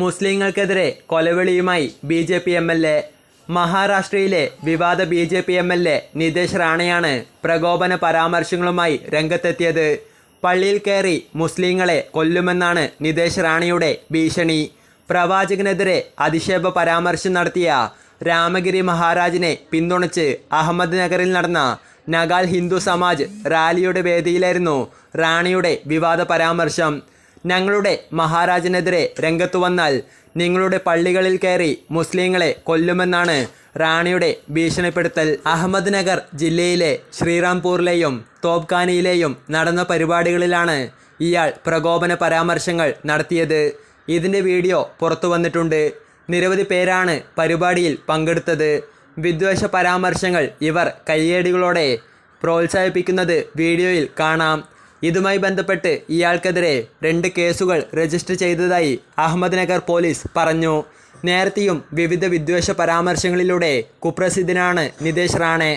മുസ്ലിങ്ങൾക്കെതിരെ കൊലവിളിയുമായി B J P M L A. മഹാരാഷ്ട്രയിലെ വിവാദ B J P M L A Nitesh റാണയാണ് പ്രകോപന പരാമർശങ്ങളുമായി രംഗത്തെത്തിയത്. പള്ളിയിൽ കയറി മുസ്ലിങ്ങളെ കൊല്ലുമെന്നാണ് നിതേഷ് റാണയുടെ ഭീഷണി. പ്രവാചകനെതിരെ അധിക്ഷേപ പരാമർശം നടത്തിയ രാമഗിരി മഹാരാജിനെ പിന്തുണച്ച് അഹമ്മദ് നഗറിൽ നടന്ന നഗാൽ ഹിന്ദു സമാജ് റാലിയുടെ വേദിയിലായിരുന്നു റാണിയുടെ വിവാദ പരാമർശം. ഞങ്ങളുടെ മഹാരാജനെതിരെ രംഗത്തു വന്നാൽ നിങ്ങളുടെ പള്ളികളിൽ കയറി മുസ്ലിങ്ങളെ കൊല്ലുമെന്നാണ് റാണിയുടെ ഭീഷണിപ്പെടുത്തൽ. അഹമ്മദ് നഗർ ജില്ലയിലെ ശ്രീറാംപൂറിലെയും തോപ്കാനിയിലെയും നടന്ന പരിപാടികളിലാണ് ഇയാൾ പ്രകോപന പരാമർശങ്ങൾ നടത്തിയത്. ഇതിന്റെ വീഡിയോ പുറത്തു വന്നിട്ടുണ്ട്. നിരവധി പേരാണ് പരിപാടിയിൽ പങ്കെടുത്തത്. വിദ്വേഷ പരാമർശങ്ങൾ ഇവർ കയ്യേടികളോടെ പ്രോത്സാഹിപ്പിക്കുന്നത് വീഡിയോയിൽ കാണാം. ഇതുമായി ബന്ധപ്പെട്ട് ഇയാൾക്കെതിരെ രണ്ട് കേസുകൾ രജിസ്റ്റർ ചെയ്തതായി അഹമ്മദ് നഗർ പോലീസ് പറഞ്ഞു. നേരത്തെയും വിവിധ വിദ്വേഷ പരാമർശങ്ങളിലൂടെ കുപ്രസിദ്ധനാണ് നിതേഷ് റാണെ.